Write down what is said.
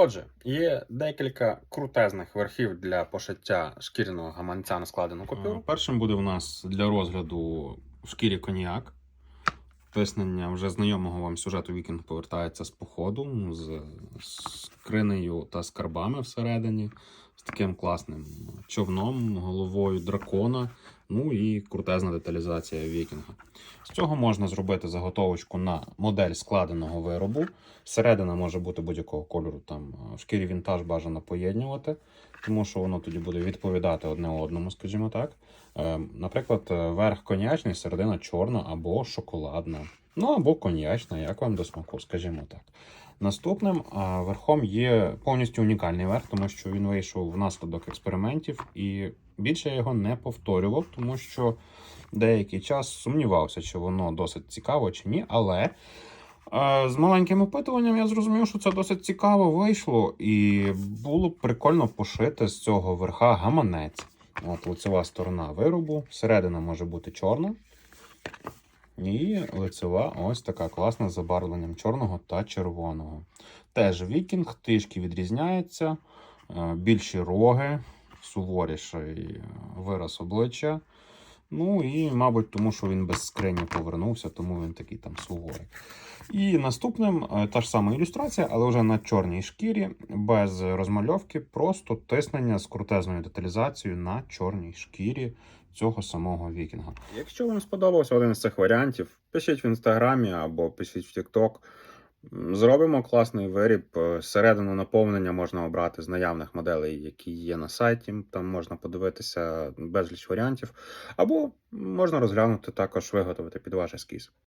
Отже, є декілька крутезних верхів для пошиття шкіряного гаманця на складену Е, купюру. Першим буде в нас для розгляду в шкірі коньяк. Тиснення вже знайомого вам сюжету Вікінг повертається з походу, з скринею та скарбами всередині, таким класним човном, головою дракона, ну і крутезна деталізація Вікінга. З цього можна зробити заготовочку на модель складеного виробу. Середина може бути будь-якого кольору. Там е, в шкірі вінтаж бажано поєднувати, тому що воно тоді буде відповідати одне одному, скажімо так. Е, Наприклад, е, верх коньячний, середина чорна або шоколадна. Ну або коньячна, як вам до смаку, скажімо так. Наступним верхом є повністю унікальний верх, тому що він вийшов внаслідок експериментів, і більше я його не повторював, тому що деякий час сумнівався, чи воно досить цікаво чи ні. Але з маленьким опитуванням я зрозумів, що це досить цікаво вийшло, і було б прикольно пошити з цього верха гаманець. От лицева сторона виробу, середина може бути чорна. І лицева ось така класна з забарвленням чорного та червоного. Теж вікінг трішки відрізняється, е, більші роги, суворіший е, вираз обличчя. Ну і, мабуть, тому що він без скрині повернувся, тому він такий там суворий. І наступним е, та ж сама ілюстрація, але вже на чорній шкірі, без розмальовки, просто тиснення з крутезною деталізацією на чорній шкірі цього самого вікінга. Якщо вам сподобався один з цих варіантів, пишіть в інстаграмі або пишіть в TikTok. Зробимо класний виріб. Е, Середину наповнення можна обрати з наявних моделей, які є на сайті. Там можна подивитися безліч варіантів. Або можна розглянути також виготовити під ваш ескіз.